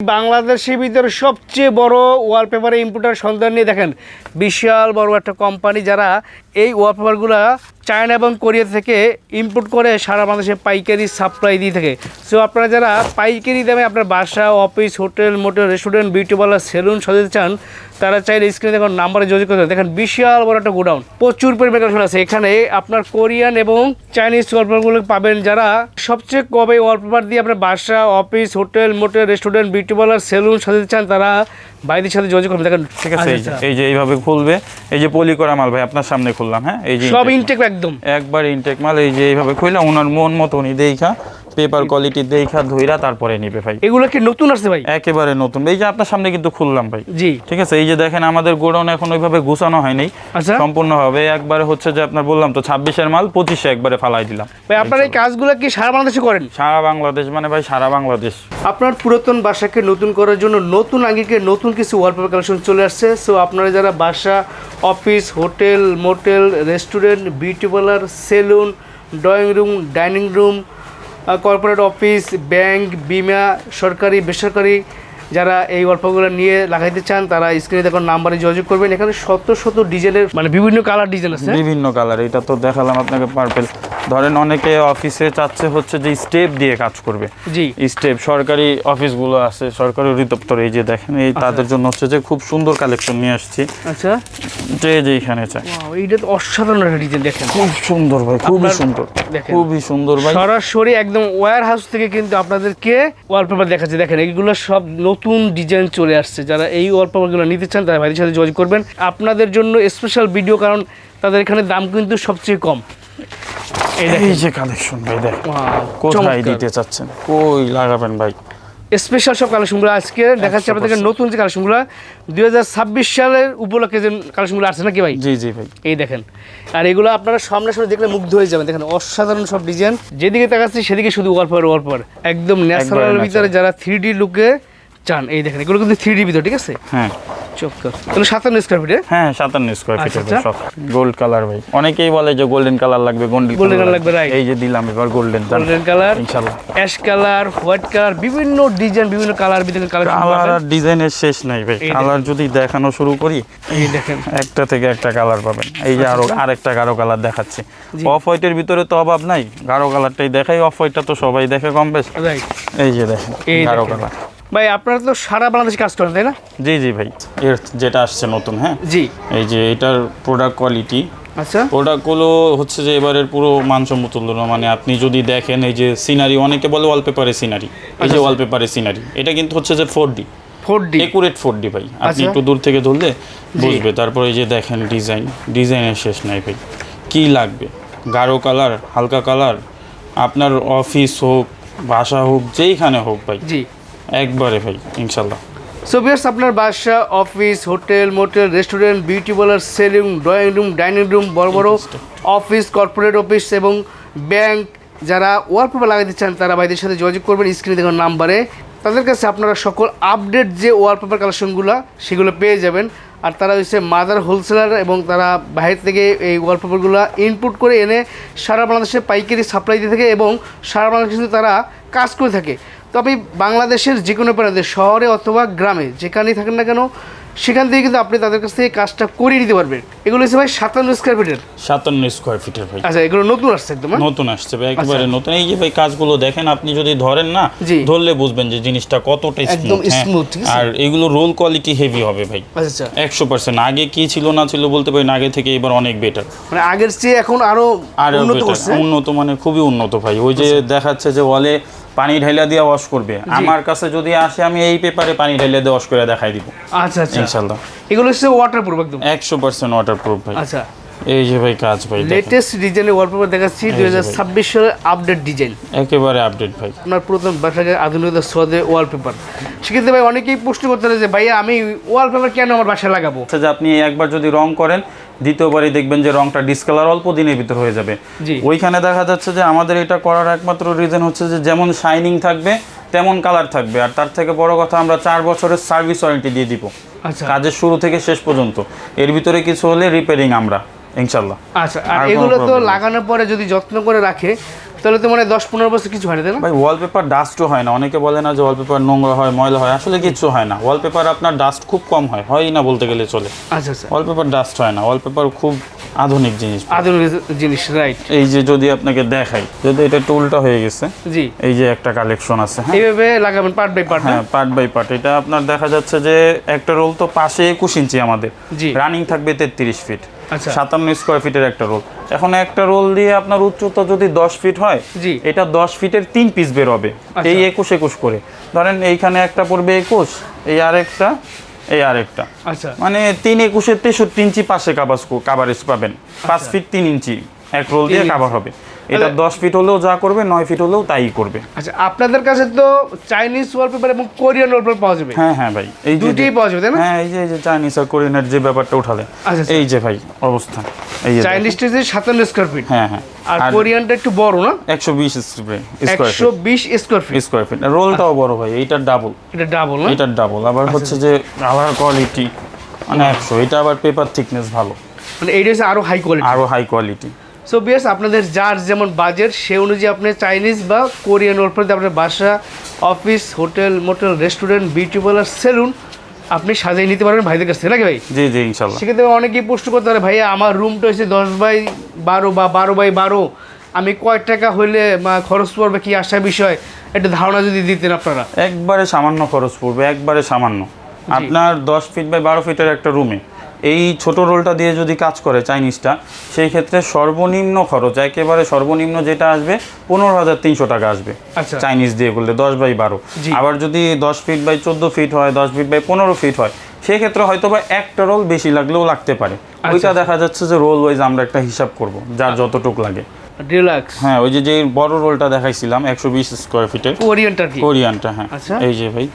বাংলাদেশের ভিতরে সবচেয়ে বড় ওয়ালপেপারে ইম্পোর্টার সন্ধান নিয়ে দেখেন। বিশাল বড় একটা কোম্পানি যারা এই ওয়ালপেপারগুলো চায়না এবং কোরিয়া থেকে ইম্পোর্ট করে সারা বাংলাদেশে পাইকারি সাপ্লাই দিয়ে থাকে। সো আপনারা যারা পাইকারি দামে আপনার বাসা office hotel motel restaurant beauty parlour salon সাজাতে চান, তারা চাইলে স্ক্রিনে দেখুন নাম্বারে যোগাযোগ করতে। দেখেন, বিশাল বড় একটা গোডাউন প্রচুর পরিমাণে আছে। এখানে আপনার কোরিয়ান এবং চাইনিজ ওয়ালপেপারগুলো পাবেন যারা সবচেয়ে কবে ওয়ালপেপার দিয়ে আপনার বাসা office hotel motel restaurant beauty parlour salon সাজাতে চান, তারা ভাইদের সাথে যোগাযোগ করবে দেখেন ঠিক আছে এই যে। এই যে এইভাবে খুলবে এই যে পলি করা মাল ভাই আপনার সামনে খুললাম হ্যাঁ? এই যে সব ইনটেক একদম। একবার ইনটেক মাল এই যে এইভাবে খুললাম ওনার মন মতো উনি দেখা। পেপার কোয়ালিটি দেখা ধইরা তারপরে নিবে ভাই। এগুলো কি নতুন আসছে ভাই? একেবারে নতুন। এই যে আপনার সামনে কিন্তু খুললাম ভাই। জি। ঠিক আছে এই যে দেখেন আমাদের গোডাউন এখন ওইভাবে গুছানো হয়নি। আচ্ছা। সম্পূর্ণভাবে একবারে হচ্ছে যে আপনার বললাম তো ছাব্বিশের মাল পঁচিশে একবারে ফালাই দিলাম। ভাই আপনার এই কাজগুলো কি সারা বাংলাদেশে করেন? সারা বাংলাদেশ মানে ভাই সারা বাংলাদেশ। আপনার পুরাতন বাসাকে নতুন করার জন্য নতুন আঙ্গিকে নতুন কিছু ওয়ালপেপার কালেকশন চলে আসছে। সো আপনারা যারা বাসা office hotel motel restaurant beauty parlour salon drawing room dining room corporate office bank বিমা, সরকারি, বেসরকারি যারা এই গল্পগুলো নিয়ে লাগাইতে চান, তারা স্ক্রিনে দেখুন নাম্বারে যোগাযোগ করবেন। এখানে শত শত ডিজেলের মানে বিভিন্ন কালার ডিজেল আছে। বিভিন্ন কালার এটা তো দেখালাম আপনাকে পার্পেল ধরেন অনেকে অফিসে চাচ্ছে হচ্ছে যে স্টেপ দিয়ে কাজ করবে। জি। স্টেপ সরকারি অফিসগুলো আছে সরকারি অধিদপ্তর এই যে দেখেন এই তাদের জন্য হচ্ছে যে খুব সুন্দর কালেকশন নিয়ে আসছি। আচ্ছা। যে যে এখানে চাই এইটা তো অসাধারণ একটা ডিজাইন দেখেন। খুব সুন্দর ভাই খুবই সুন্দর। খুবই সুন্দর ভাই। সরাসরি একদম ওয়্যার হাউস থেকে কিন্তু আপনাদেরকে ওয়ালপেপার দেখাচ্ছে। দেখেন এইগুলো সব নতুন ডিজাইন চলে আসছে। যারা এই ওয়ালপেপারগুলো নিতে চান তারা ভাইদের সাথে যোগাযোগ করবেন। আপনাদের জন্য স্পেশাল ভিডিও কারণ তাদের এখানে দাম কিন্তু সবচেয়ে কম। এই যে কালেকশন ভাই দেখ কোথায় দিতে চাচ্ছেন? কই লাগাবেন ভাই? স্পেশাল সব কালেকশনগুলো আজকে দেখাচ্ছি আপনাদেরকে নতুন যে কালেকশনগুলো দুই হাজার ছাব্বিশ সালের উপলক্ষে যে কালেকশনগুলো আসছে নাকি ভাই? জি জি ভাই। এই দেখেন। আর এগুলো আপনারা সামনে সামনে দেখলে মুগ্ধ হয়ে যাবেন। দেখেন অসাধারণ সব ডিজাইন। যেদিকে তাকাচ্ছি সেদিকে শুধু ওয়ালপেপার ওয়ালপেপার একদম ন্যাচারাল। ভিতরে যারা থ্রি ডি লুকে চান এই দেখেন এগুলো কিন্তু থ্রি ডি ভিতর ঠিক আছে? হ্যাঁ। চক্কর তাহলে সাতান্ন স্কোয়ার ফিটে হ্যাঁ সাতান্ন স্কোয়ার ফিটের আচ্ছা, সব। গোল্ড কালার ভাই। অনেকেই বলে যে গোল্ডেন কালার লাগবে গোল্ডেন Golden color লাগবে, right. এই যে দিলাম এবার গোল্ডেন গোল্ডেন কালার ইনশাল্লাহ অ্যাশ কালার হোয়াইট কালার বিভিন্ন ডিজাইন বিভিন্ন কালার ভিতরে কালার কালার আর ডিজাইনের শেষ নাই ভাই। কালার যদি দেখানো শুরু করি এই দেখেন। একটা থেকে একটা কালার পাবেন। এই যে আরও আরেকটা গাঢ় কালার দেখাচ্ছি। অফ হোয়াইটের ভিতরে তো অভাব নাই। গাঢ় কালারটাই দেখাই অফ হোয়াইটটা তো সবাই দেখে কম বেশ। এই যে দেখেন এই গাঢ় কালার ভাই আপনারা তো সারা বাংলাদেশে কাজ করেন তাই না? জি জি ভাই। এর যেটা আসছে নতুন হ্যাঁ? জি। এই যে এটার প্রোডাক্ট কোয়ালিটি আচ্ছা। প্রোডাক্টগুলো হচ্ছে যে এবারের পুরো মানসম্মত তুলনা মানে আপনি যদি দেখেন এই যে সিনারি অনেকে বলে ওয়ালপেপারে সিনারি এই যে ওয়ালপেপারে সিনারি এটা কিন্তু হচ্ছে যে four D four D accurate four D ভাই। আপনি আচ্ছা। একটু দূর থেকে ধরলে বুঝবে। তারপরে এই যে দেখেন ডিজাইন ডিজাইনের শেষ নাই ভাই। কি লাগবে? গাঢ় কালার হালকা কালার আপনার অফিস হোক বাসা হোক যেইখানে হোক ভাই। জি। একবারে ভাই ইনশাল্লাহ। সো ভিউয়ার্স আপনার বাসা office hotel motel restaurant beauty parlour ceiling drawing room dining room বড় বড় অফিস কর্পোরেট অফিস এবং ব্যাংক যারা ওয়ালপেপার লাগাতে চান তারা ভাইদের সাথে যোগাযোগ করবেন স্ক্রিনে দেখুন নাম্বারে তাদের কাছে আপনারা সকল আপডেট যে ওয়ালপেপার কালেকশনগুলো সেগুলো পেয়ে যাবেন। আর তারা হচ্ছে মাদার হোলসেলার এবং তারা বাইরে থেকে এই ওয়ালপেপারগুলো ইনপুট করে এনে সারা বাংলাদেশে পাইকারি সাপ্লাই দিয়ে থাকে এবং সারা বাংলাদেশে কিন্তু তারা কাজ করে থাকে। তো আপনি বাংলাদেশের যে কোনো প্রান্তে শহরে অথবা গ্রামে যেখানেই থাকেন না কেন সেখান থেকে কিন্তু আপনি তাদের কাছ থেকে কাজটা করিয়ে নিতে পারবেন। এগুলো হচ্ছে ভাই সাতান্ন স্কোয়ার ফিটের সাতান্ন স্কোয়ার ফিটের ভাই। আচ্ছা এগুলো নতুন আসছে একদম হ্যাঁ? নতুন আসছে ভাই একেবারে নতুন। এই যে ভাই কাজগুলো দেখেন আপনি যদি ধরেন না ধরলে বুঝবেন যে জিনিসটা কতটা একদম স্মুথ আছে? আর এগুলো রোল কোয়ালিটি হেভি হবে ভাই। আচ্ছা। আচ্ছা একশো পার্সেন্ট আগে কি ছিল না ছিল বলতে পারি না আগে থেকে এবার অনেক বেটার মানে আগের চেয়ে এখন আরও আর উন্নত হ্যাঁ? মানে খুবই উন্নত ভাই। ওই যে দেখাচ্ছে যে ওয়ালে পানি ঢাইলা দিয়ে ওয়াশ করবে। আমার কাছে যদি আসে আমি এই পেপারে পানি ঢাইলা দিয়ে ওয়াশ করে দেখাই দিব। আচ্ছা আচ্ছা। ইনশাল্লাহ এগুলো হচ্ছে ওয়াটার প্রুফ একদম? একশো পার্সেন্ট ওয়াটার প্রুফ ভাই। আচ্ছা। এই যে ভাই কাজ ভাই লেটেস্ট ডিজাইনের ওয়ালপেপার দেখাচ্ছি দুই হাজার ছাব্বিশ সালের আপডেট ডিজাইন একেবারে আপডেট ভাই। আপনার প্রথম বাসাকে আধুনিকতার সোয়াদে ওয়ালপেপার সেক্ষেত্রে ভাই অনেকেই প্রশ্ন করতে যে ভাইয়া আমি ওয়ালপেপার কেন আমার বাসায় লাগাবো? আচ্ছা যে আপনি একবার যদি রং করেন দ্বিতীয়বারই দেখবেন যে রংটা ডিসকালার অল্প দিনের ভিতর হয়ে যাবে। ওইখানে দেখা যাচ্ছে যে আমাদের এটা করার একমাত্র রিজন হচ্ছে যে যেমন শাইনিং থাকবে তেমন কালার থাকবে। আর তার থেকে বড় কথা আমরা চার বছরের সার্ভিস ওয়ারেন্টি দিয়ে দিব। আচ্ছা। কাজের শুরু থেকে শেষ পর্যন্ত। এর ভিতরে কিছু হলে রিপেয়ারিং আমরা। ইনশাল্লাহ আচ্ছা আর এগুলো তো লাগানোর পরে যদি যত্ন করে রাখে তাহলে তো মানে দশ পনেরো বছর কিছু হয় না ভাই ওয়ালপেপার ডাস্টও হয় না। অনেকে বলে না যে ওয়ালপেপার নোংরা হয় ময়লা হয়। আসলে কিচ্ছু হয় না। ওয়ালপেপার আপনার ডাস্ট খুব কম হয়। হয়ই না বলতে গেলে চলে। আচ্ছা আচ্ছা। ওয়ালপেপার ডাস্ট হয় না। ওয়ালপেপার খুব আধুনিক জিনিস। আধুনিক জিনিস রাইট এই যে যদি আপনাকে দেখাই যদি এটা একটু উল্টা হয়ে গেছে জি। এই যে একটা কালেকশন আছে হ্যাঁ? এইভাবে লাগাবেন পার্ট বাই পার্ট হ্যাঁ পার্ট বাই পার্ট এটা আপনার দেখা যাচ্ছে যে একটা রোল তো পাশে একুশ ইঞ্চি আমাদের। জি। রানিং থাকবে তেত্রিশ ফিট। সাতান্ন স্কোয়ার ফিটের একটা রোল এখন একটা রোল দিয়ে আপনার উচ্চতা যদি দশ ফিট হয় জি। এটা দশ ফিটের তিন পিস বের হবে আচ্ছা। এই একুশ একুশ করে। ধরেন এইখানে একটা পড়বে একুশ এই আরেকটা এই আরেকটা। আচ্ছা। মানে তিন একুশের তেষট্টি ইঞ্চি পাশে কাবাস কাভারেজ পাবেন। পাঁচ ফিট তিন ইঞ্চি। এক রোল দিয়ে কাবার কাভার হবে। এটা তাহলে- দশ ফিট হলেও যা করবে নয় ফিট হলেও তাই করবে। আচ্ছা আপনাদের কাছে তো চাইনিজ ওয়ালপেপার এবং কোরিয়ান ওয়ালপেপার পাওয়া যাবে। হ্যাঁ হ্যাঁ ভাই এই দুটিই পাওয়া যাবে তাই না? হ্যাঁ এই যে এই যে চাইনিজ আর কোরিয়ানের যে ব্যাপারটা উঠালে আচ্ছা, আচ্ছা। এই যে ভাই অবস্থা এই যে চাইনিজটা যে সাতান্ন স্কোয়ার ফিট হ্যাঁ হ্যাঁ। আর কোরিয়ানটা একটু বড় না? একশো বিশ স্কোয়ার একশো বিশ স্কোয়ার ফিট স্কোয়ার ফিট রোলটাও বড় ভাই এইটার ডাবল এটা ডাবল না? এটা ডাবল আবার আচ্ছা, হচ্ছে যে আবার কোয়ালিটি মানে একশো। এটা আবার পেপার থিকনেস ভালো। মানে এইটা হচ্ছে আরও হাই কোয়ালিটি আরও হাই কোয়ালিটি সো বিয়াস আপনাদের যার যেমন বাজেট সে অনুযায়ী আপনি চাইনিজ বা কোরিয়ান ওয়ালপেপার আপনার বাসা office hotel motel restaurant beauty parlour salon আপনি সাজিয়ে নিতে পারবেন ভাইদের কাছ থেকে নাকি ভাই? জি জি ইনশাল্লাহ সেক্ষেত্রে অনেকেই প্রশ্ন করতে পারে ভাইয়া আমার রুমটা হচ্ছে দশ বাই বারো বা বারো বাই বারো। আমি কয় টাকা হইলে খরচ পড়বে কি আসা বিষয়? একটা ধারণা যদি দিতেন আপনারা। একবারে সামান্য খরচ পড়বে একবারে সামান্য। আপনার দশ ফিট বাই বারো ফিটের একটা রুমে এই ছোট রোলটা দিয়ে যদি কাজ করে চাইনিজটা সেই ক্ষেত্রে সর্বনিম্ন খরচ একেবারে সর্বনিম্ন যেটা আসবে পনেরো হাজার তিনশো টাকা আসবে আচ্ছা। চাইনিজ দিয়ে করলে দশ বাই বারো। আবার যদি দশ ফিট বাই চোদ্দ ফিট হয় দশ ফিট বাই পনেরো ফিট হয় সেক্ষেত্রে হয়তো বা একটা রোল বেশি লাগলেও লাগতে পারে। ওইটা দেখা যাচ্ছে যে রোল ওয়াইজ আমরা একটা হিসাব করব যার যতটুক লাগে। রিল্যাক্স হ্যাঁ ওই যে যে বড় রোলটা দেখাইছিলাম একশো বিশ স্কোয়ার ফিটের কোরিয়ানটা কি? কোরিয়ানটা হ্যাঁ। আচ্ছা। এই যে ভাই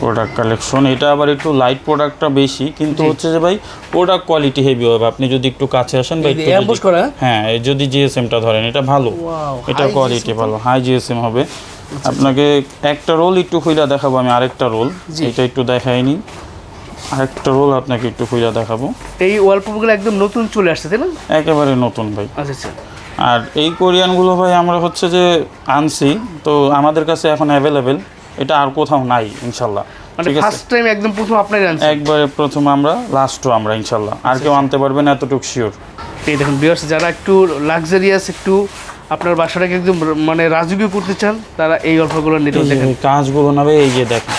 প্রোডাক্ট কালেকশন এটা আবার একটু লাইট প্রোডাক্টটা বেশি কিন্তু হচ্ছে যে ভাই প্রোডাক্ট কোয়ালিটি হেভি হবে। আপনি যদি একটু কাছে আসেন বা একটু? হ্যাঁ এই যদি জিএসএমটা ধরেন এটা ভালো। এটা কোয়ালিটি ভালো হাই জিএসএম হবে। আপনাকে একটা রোল একটু খুইলা দেখাবো আমি আরেকটা রোল এটা একটু দেখাইনি আরেকটা রোল আপনাকে একটু খুইলা দেখাবো। এই ওয়ালপেপারগুলো একদম নতুন চলে আসছে তাই না? একেবারে নতুন ভাই। আচ্ছা আচ্ছা। আর এই কোরিয়ানগুলো ভাই আমরা হচ্ছে যে আনছি তো আমাদের কাছে এখন অ্যাভেলেবেল এটা আর কোথাও নাই ইনশাল্লাহ। মানে ফার্স্ট টাইম একদম প্রথম আপনার একবারে প্রথম আমরা লাস্টও আমরা ইনশাল্লাহ। আর কেউ আনতে পারবেন এতটুকু শিওর এই দেখুন বিয়ার্স যারা একটু লাক্সারিয়াস একটু আপনার বাসাটাকে একদম মানে রাজকীয় করতে চান তারা এই গল্পগুলো নিতে দেখেন কাজগুলো না এই যে দেখেন।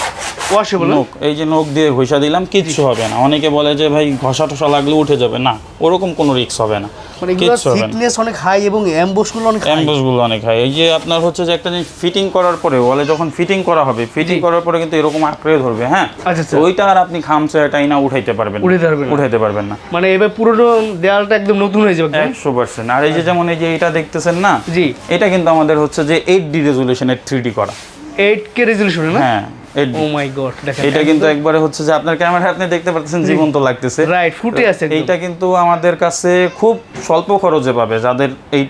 ওয়াশেবল নোক এই যে নোক দিয়ে ঘষা দিলাম কিচ্ছু হবে না। অনেকে বলে যে ভাই ঘষা টসা লাগলে উঠে যাবে। না ওরকম কোনো রিস্ক হবে না। মানে এগুলো কিচ্ছু হবে না। থিকনেস অনেক হাই এবং অ্যাম্বসগুলো অনেক অ্যাম্বসগুলো অনেক হয় এই যে আপনার হচ্ছে যে একটা জিনিস ফিটিং করার পরে ওয়ালে যখন ফিটিং করা হবে ফিটিং করার পরে কিন্তু এরকম আঁকড়ে ধরবে হ্যাঁ? আচ্ছা, আচ্ছা। ওইটা আর আপনি খামচা এটাই না উঠাইতে পারবেন উঠাইতে পারবেন উঠাইতে পারবেন না। মানে এবার পুরোনো দেয়ালটা একদম নতুন হয়ে যাবে একশো পার্সেন্ট আর এই যে যেমন এই যে এটা দেখতেছেন না জি। এটা কিন্তু আমাদের হচ্ছে যে এইট ডি রেজুলেশনের থ্রি ডি করা। এইট কে রেজলিউশন না? হ্যাঁ। ও মাই গড দেখেন এটা কিন্তু একবারে হচ্ছে যে আপনার ক্যামেরা আপনি দেখতে পাচ্ছেন জীবন্ত লাগতেছে। রাইট ফুটে আছে এইটা কিন্তু আমাদের কাছে খুব স্বল্প খরচে পাবে যাদের এই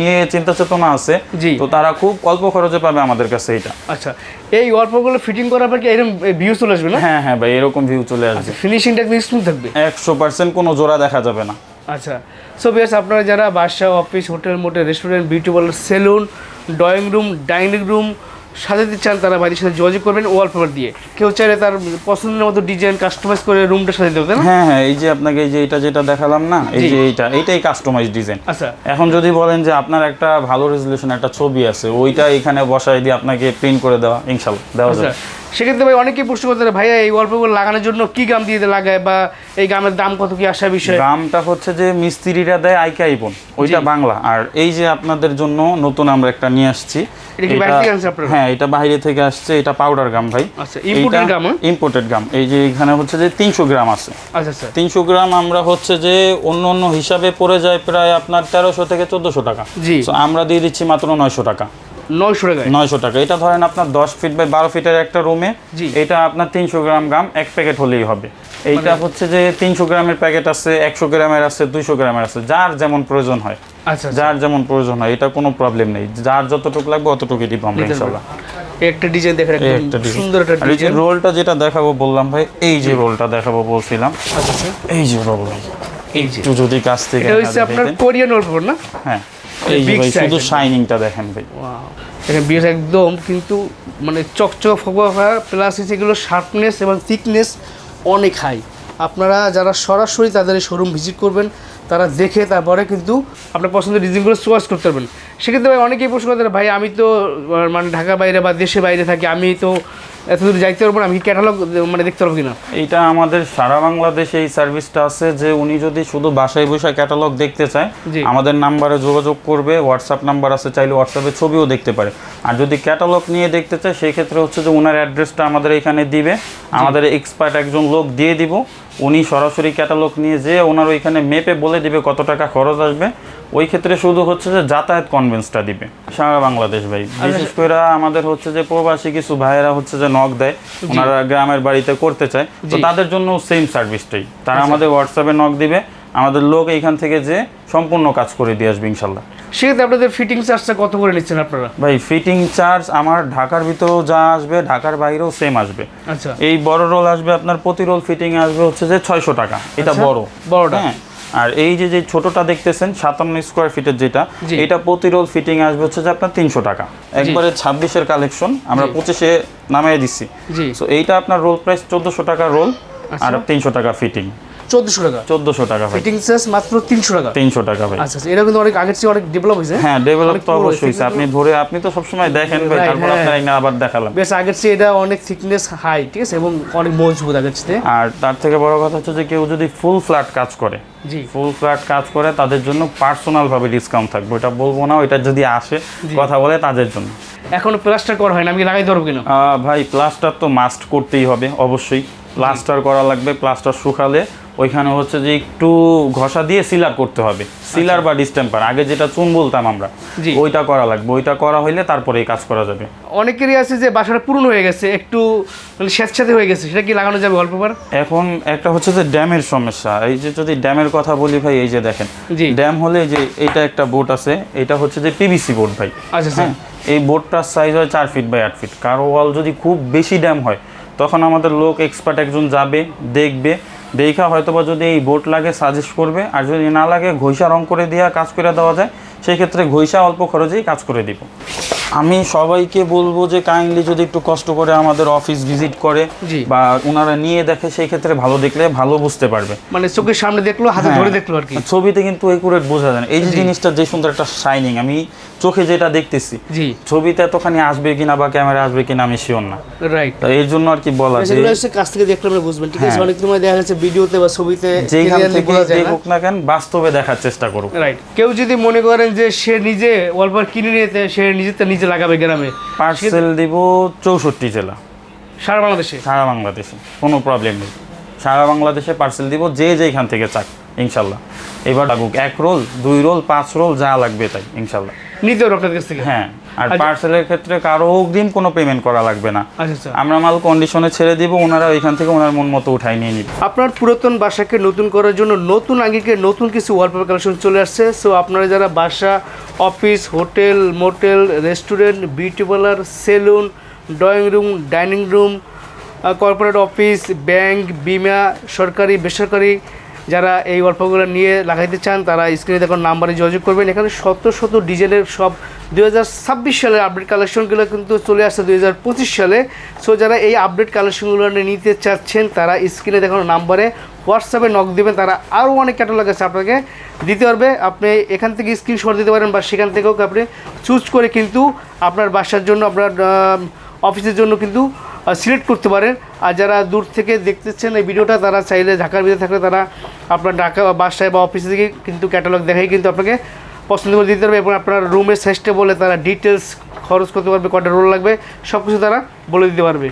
নিয়ে চিন্তা চেতনা আছে। তো তারা খুব অল্প খরচে পাবে আমাদের কাছে এটা আচ্ছা এই ওয়ালপেপারগুলো ফিটিং করার পর কি এরকম ভিউ চলে আসবে না? হ্যাঁ হ্যাঁ ভাই এরকম ভিউ চলে আসবে। ফিনিশিংটা একদম স্মুথ থাকবে? একশো পার্সেন্ট কোনো জোড়া দেখা যাবে না। আচ্ছা সো আপনারা যারা বাসা office hotel motel restaurant beauty parlour salon drawing room dining room সাজাতে চান তারা বাড়ির সাথে যোগাযোগ করবেন ওয়ালপেপার দিয়ে। কেউ চাইলে তার পছন্দের মতো ডিজাইন কাস্টমাইজ করে রুমটা সাজাতে দেবেন হ্যাঁ হ্যাঁ এই যে আপনাকে এই যে এটা যেটা দেখালাম না এই যে এইটা এইটাই কাস্টমাইজ ডিজাইন আচ্ছা। এখন যদি বলেন যে আপনার একটা ভালো রেজলিউশন একটা ছবি আছে ওইটা এখানে বসায় দিয়ে আপনাকে প্রিন্ট করে দেওয়া ইনশাল্লাহ দেওয়া আচ্ছা। যাবে। সেক্ষেত্রে ভাই অনেকেই প্রশ্ন করতে ভাইয়া এই ওয়ালপেপার লাগানোর জন্য কি গাম দিয়ে লাগায় বা এই গামের দাম কত কি আসা বিষয়? দামটা হচ্ছে যে মিস্ত্রিরা দেয় আইকে আইপন ওইটা বাংলা। আর এই যে আপনাদের জন্য নতুন আমরা একটা নিয়ে আসছি? হ্যাঁ এটা বাইরে থেকে আসছে এটা পাউডার গাম ভাই। আচ্ছা, গাম, হ্যাঁ? Imported gum. এই যে এখানে হচ্ছে যে তিনশো গ্রাম আছে। আচ্ছা আচ্ছা। তিনশো গ্রাম আমরা হচ্ছে যে অন্য অন্য হিসাবে পড়ে যায় প্রায় আপনার তেরোশো থেকে চোদ্দশো টাকা। জি। আমরা দিয়ে দিচ্ছি মাত্র নয়শো টাকা। নয়শো টাকায়। নয়শো টাকা। এটা ধরেন আপনার দশ ফিট বাই বারো ফিটের একটা রুমে এটা আপনার তিনশো গ্রাম গাম এক প্যাকেট হলেই হবে। এইটা মানে- হচ্ছে যে তিনশো গ্রামের প্যাকেট আছে একশো গ্রামের আছে দুইশো গ্রামের আছে যার যেমন প্রয়োজন হয়। আচ্ছা আচ্ছা। যার যেমন প্রয়োজন হয় এটা কোনো প্রবলেম নেই। যার যতটুকু লাগবে অতটুকুই দিব আমরা এই একটা ডিজাইন দেখেন একটা ডিজাইন সুন্দর একটা ডিজাইন রোলটা যেটা দেখাবো বললাম ভাই এই যে রোলটা দেখাবো বলছিলাম। আচ্ছা আচ্ছা। এই যে রোল এই যে। যদি কাছ থেকে এটা হচ্ছে আপনার কোরিয়ান ওয়ালপেপার না? হ্যাঁ। এই ভাই শুধু। শাইনিংটা দেখেন ভাই Wow. দেখেন একদম কিন্তু মানে চকচক ফোকা প্লাস এগুলো শার্পনেস এবং থিকনেস অনেক হাই আপনারা যারা সরাসরি তাদের শোরুম ভিজিট করবেন তারা দেখে তারপরে কিন্তু আপনার পছন্দের ডিজাইনগুলো চয়েস করতে পারবেন সেক্ষেত্রে ভাই অনেকেই প্রশ্ন করতে পারে, ভাই আমি তো মানে ঢাকা বাইরে বা দেশে বাইরে থাকি আমি তো এত দূর যাইতে পারব আমি ক্যাটালগ মানে দেখতে পারব কিনা? এটা আমাদের সারা বাংলাদেশে এই সার্ভিসটা আছে যে উনি যদি শুধু বাসায় বসে ক্যাটালগ দেখতে চায় আমাদের নাম্বারে যোগাযোগ করবে হোয়াটসঅ্যাপ নাম্বার আছে চাইলে হোয়াটসঅ্যাপে ছবিও দেখতে পারে। আর যদি ক্যাটালগ নিয়ে দেখতে চায় সেই ক্ষেত্রে হচ্ছে যে ওনার অ্যাড্রেসটা আমাদের এখানে দিবে আমাদের এক্সপার্ট একজন লোক দিয়ে দিব উনি সরাসরি ক্যাটালগ নিয়ে যেয়ে ওনার ওইখানে মেপে বলে দিবে কত টাকা খরচ আসবে ওই ক্ষেত্রে শুধু হচ্ছে যে যাতায়াত কনভেন্সটা দিবে। সারা বাংলাদেশ ভাই। বিশেষ করে আমাদের হচ্ছে যে প্রবাসী কিছু ভাইয়েরা হচ্ছে যে নক দেয় ওনারা গ্রামের বাড়িতে করতে চায় তো তাদের জন্য সেম সার্ভিসটাই তারা আমাদের হোয়াটসঅ্যাপে নক দিবে আমাদের লোক এইখান থেকে যে সম্পূর্ণ কাজ করে দিয়ে আসবে ইনশাল্লাহ। সেক্ষেত্রে আপনাদের ফিটিং চার্জটা কত করে নিচ্ছেন আপনারা? ভাই ফিটিং চার্জ আমার ঢাকার ভিতরেও যা আসবে ঢাকার বাইরেও সেম আসবে। আচ্ছা। এই বড় রোল আসবে আপনার প্রতি রোল ফিটিং আসবে হচ্ছে যে ছয়শো টাকা। এটা আচ্ছা, বড়। বড়টা। হ্যাঁ। আর এই যে যে ছোটটা দেখতেছেন সাতান্ন স্কোয়ার ফিটের যেটা এটা প্রতিরোধ ফিটিং আসবে হচ্ছে যে আপনার তিনশো টাকা। একবারে ছাব্বিশের কালেকশন আমরা পঁচিশে নামিয়ে দিচ্ছি তো এইটা আপনার রোল প্রাইস চোদ্দশো টাকা রোল আচ্ছা। আর তিনশো টাকা ফিটিং চোদ্দোশো টাকা। চোদ্দোশো টাকা ফিটিং চার্জ মাত্র তিনশো টাকা। তিনশো টাকা ভাই। আচ্ছা আচ্ছা এটা কিন্তু অনেক আগের চেয়ে অনেক ডেভেলপ হয়েছে। হ্যাঁ ডেভেলপ তো অবশ্যই আপনি ধরে আপনি তো সবসময় দেখেন ভাই তারপর হ্যাঁ। আপনার না আবার দেখালাম। বেশ আগের চেয়ে এটা অনেক থিকনেস হাই ঠিক আছে? এবং অনেক মজবুত আগের চেয়ে। আর তার থেকে বড় কথা হচ্ছে যে কেউ যদি ফুল ফ্ল্যাট কাজ করে জি। ফুল ফ্ল্যাট কাজ করে তাদের জন্য পার্সোনাল ভাবে ডিসকাউন্ট থাকবে। ওটা বলব না ওইটা যদি আসে কথা বলে তাদের জন্য। এখনও প্লাস্টার করা হয় না আমি লাগাই ধরবো কিনা? ভাই প্লাস্টার তো মাস্ট করতেই হবে অবশ্যই। প্লাস্টার করা লাগবে প্লাস্টার শুকালে ওইখানে হচ্ছে যে একটু ঘষা দিয়ে সিলার করতে হবে। সিলার বা ডিস্টেম্পার। আগে যেটা চুন বলতাম আমরা। ওইটা করা লাগবে। ওইটা করা হইলে তারপরে এই কাজ করা যাবে। অনেকেরই আছে যে বাসাটা পুরনো হয়ে গেছে একটু মানে স্যাঁতস্যাঁতে হয়ে গেছে সেটা কি লাগানো যাবে অল্প বার এখন একটা হচ্ছে যে ড্যামের সমস্যা। এই যে যদি ড্যামের কথা বলি ভাই এই যে দেখেন। ড্যাম হলে যে এটা একটা বোট আছে এটা হচ্ছে যে পিভিসি বোট ভাই। আচ্ছা হ্যাঁ এই বোটটার সাইজ হয় চার ফিট বাই আট ফিট কারও ওয়াল যদি খুব বেশি ড্যাম হয় তখন আমাদের লোক এক্সপার্ট একজন যাবে দেখবে। দেখা হয়তো বা যদি এই বোর্ড লাগে সাজেস্ট করবে, আর যদি না লাগে ঘষা রং করে দেওয়া কাজ করে দেওয়া যায় সেই ক্ষেত্রে ঘইসা অল্প খরচেই কাজ করে দিব। আমি সবাইকে বলব যে কাইন্ডলি যদি একটু কষ্ট করে আমাদের অফিস ভিজিট করে বা ওনারা নিয়ে দেখে সেই ক্ষেত্রে ভালো দেখলে ভালো বুঝতে পারবে। মানে চোখের সামনে দেখল হাতে হ্যাঁ। ধরে দেখল আর কি। ছবিতে কিন্তু একুরেট বোঝা যায় না। এই যে জিনিসটা যে সুন্দর একটা শাইনিং আমি চোখে যেটা দেখতেছি জি। ছবিতে এতখানি আসবে কিনা বা ক্যামেরা আসবে কিনা আমি শিওর না। রাইট তো এর জন্য আর কি বলা যে কাছ থেকে দেখলে আমরা বুঝবেন ঠিক আছে? হ্যাঁ। অনেক সময় দেখা যাচ্ছে ভিডিওতে বা ছবিতে যেখান থেকে না। দেখুক না কেন বাস্তবে দেখার চেষ্টা করুক। রাইট কেউ যদি মনে করেন যে সে নিজে ওয়ালপার কিনে নিয়েছে সে নিজে তো নিজে লাগাবে গ্রামে। পার্সেল দিব চৌষট্টি জেলা। সারা বাংলাদেশে? সারা বাংলাদেশে কোনো প্রবলেম নেই। সারা বাংলাদেশে পার্সেল দিব যে যেখান থেকে চাক ইনশাল্লাহ। এবার লাগুক এক রোল দুই রোল পাঁচ রোল যা লাগবে তাই ইনশাল্লাহ। নিতে আপনার কাছ থেকে? হ্যাঁ আর আচ্ছা। পার্সেলের ক্ষেত্রে কারও অগ্রিম কোনো পেমেন্ট করা লাগবে না। আচ্ছা আচ্ছা। আমরা মাল কন্ডিশনে ছেড়ে দিব ওনারা ওইখান থেকে ওনার মন মতো উঠাই নিয়ে নিবে। আপনার পুরাতন বাসাকে নতুন করার জন্য নতুন আঙ্গিকে নতুন কিছু ওয়ালপেপার কালেকশন চলে আসছে। সো আপনারা যারা বাসা office hotel motel restaurant beauty parlour salon drawing room dining room corporate office bank বিমা সরকারি বেসরকারি যারা এই গল্পগুলো নিয়ে লাগাইতে চান, তারা স্ক্রিনে দেখুন নাম্বারে যোগাযোগ করবেন। এখানে শত শত ডিজাইনের সব দুই হাজার ছাব্বিশ সালের আপডেট কালেকশনগুলো কিন্তু চলে আসছে দু হাজার পঁচিশ সালে। সো যারা এই আপডেট কালেকশনগুলো নিতে চাচ্ছেন, তারা স্ক্রিনে দেখানো নাম্বারে হোয়াটসঅ্যাপে নক দেবেন। তারা আরও অনেক ক্যাটালগ আছে আপনাকে দিতে পারবে। আপনি এখান থেকে স্ক্রিনশট দিতে পারেন বা সেখান থেকেও আপনি চুজ করে কিন্তু আপনার বাসার জন্য, আপনার অফিসের জন্য কিন্তু সিলেক্ট করতে পারেন। আর যারা দূর থেকে দেখতেছেন এই ভিডিওটা, তারা চাইলে ঢাকার ভিতরে থাকলে তারা আপনার ঢাকা বাসায় বা অফিসে থেকে কিন্তু ক্যাটালগ দেখাই কিন্তু আপনাকে পছন্দ করে দিতে পারবে এবং আপনার রুমের সাইজটা বলে তারা ডিটেলস খরচ করতে পারবে, কটা রোল লাগবে সব কিছু তারা বলে দিতে পারবে।